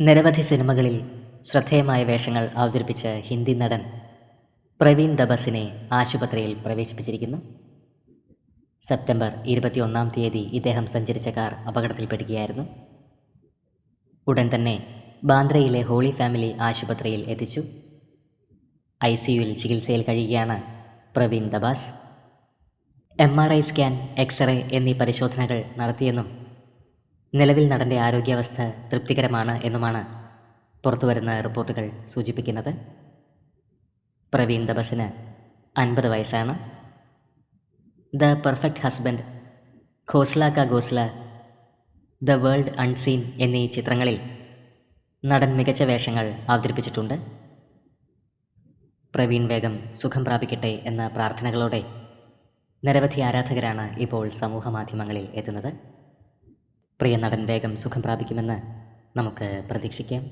നിരവധി സിനിമകളിൽ ശ്രദ്ധേയമായ വേഷങ്ങൾ അവതരിപ്പിച്ച ഹിന്ദി നടൻ പ്രവീൺ ദബസിനെ ആശുപത്രിയിൽ പ്രവേശിപ്പിച്ചിരിക്കുന്നു. സെപ്റ്റംബർ ഇരുപത്തിയൊന്നാം തീയതി ഇദ്ദേഹം സഞ്ചരിച്ച കാർ അപകടത്തിൽപ്പെടുകയായിരുന്നു. ഉടൻ തന്നെ ബാന്ദ്രയിലെ ഹോളി ഫാമിലി ആശുപത്രിയിൽ എത്തിച്ചു. ഐ സിയുവിൽ ചികിത്സയിൽ കഴിയുകയാണ് Praveen Dabas. M R I scan x-ray എന്നീ പരിശോധനകൾ നടത്തിയെന്നും നിലവിൽ നടന്റെ ആരോഗ്യാവസ്ഥ തൃപ്തികരമാണ് എന്നുമാണ് പുറത്തുവരുന്ന റിപ്പോർട്ടുകൾ സൂചിപ്പിക്കുന്നത്. പ്രവീൺ ദബസിന് അൻപത് വയസ്സാണ്. ദ പെർഫെക്റ്റ് ഹസ്ബൻഡ് ഖോസ്ല ക ഗോസ്ല ദ വേൾഡ് അൺസീൻ എന്നീ ചിത്രങ്ങളിൽ നടൻ മികച്ച വേഷങ്ങൾ അവതരിപ്പിച്ചിട്ടുണ്ട്. പ്രവീൺ വേഗം സുഖം പ്രാപിക്കട്ടെ എന്ന പ്രാർത്ഥനകളോടെ നിരവധി ആരാധകരാണ് ഇപ്പോൾ സമൂഹമാധ്യമങ്ങളിൽ എത്തുന്നത്. പ്രിയ നടൻ വേഗം സുഖം പ്രാപിക്കുമെന്ന് നമുക്ക് പ്രതീക്ഷിക്കാം.